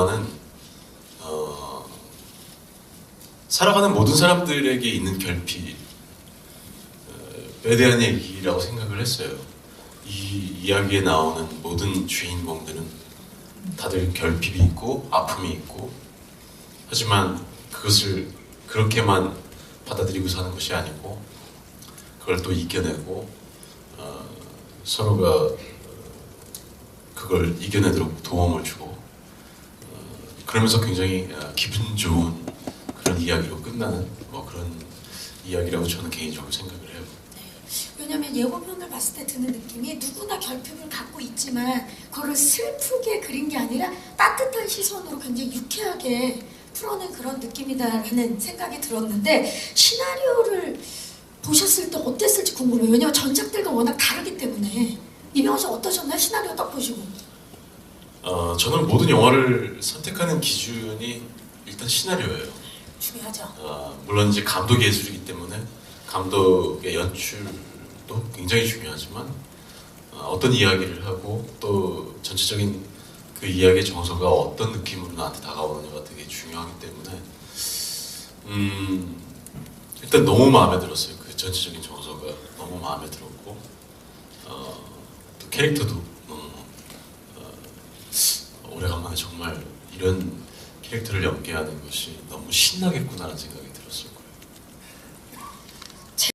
영화는 어, 살아가는 모든 사람들에게 있는 결핍에 대한 얘기라고 생각을 했어요. 이 이야기에 나오는 모든 주인공들은 다들 결핍이 있고 아픔이 있고 하지만 그것을 그렇게만 받아들이고 사는 것이 아니고 그걸 또 이겨내고 어, 서로가 어, 그걸 이겨내도록 도움을 주고 어, 그러면서 굉장히 어, 기분 좋은 그런 이야기로 끝나는 뭐 그런 이야기라고 저는 개인적으로 생각을 해요. 왜냐면 예고편을 봤을 때 드는 느낌이 누구나 결핍을 갖고 있지만 그거를 슬프게 그린 게 아니라 따뜻한 시선으로 굉장히 유쾌하게 풀어낸 그런 느낌이다라는 생각이 들었는데 시나리오를 보셨을 때 어땠을지 궁금해요. 왜냐면 전작들과 워낙 다르기 때문에 이명호 씨 어떠셨나요? 시나리오 딱 보시고. 어, 저는 모든 영화를 선택하는 기준이 일단 시나리오예요. 중요하죠. 어, 물론 이제 감독 예술이기 때문에 감독의 연출도 굉장히 중요하지만 어, 떤 이야기를 하고 또 전체적인 그 이야기의 정서가 어떤 느낌으로 나한테 다가오느냐가 되게 중요하기 때문에 음, 일단 너무 마음에 들었어요. 그 전체적인 정서가 너무 마음에 들었고 어, 또 캐릭터도 정말 이런 캐릭터를 연기하는 것이 너무 신나겠구나라는 생각이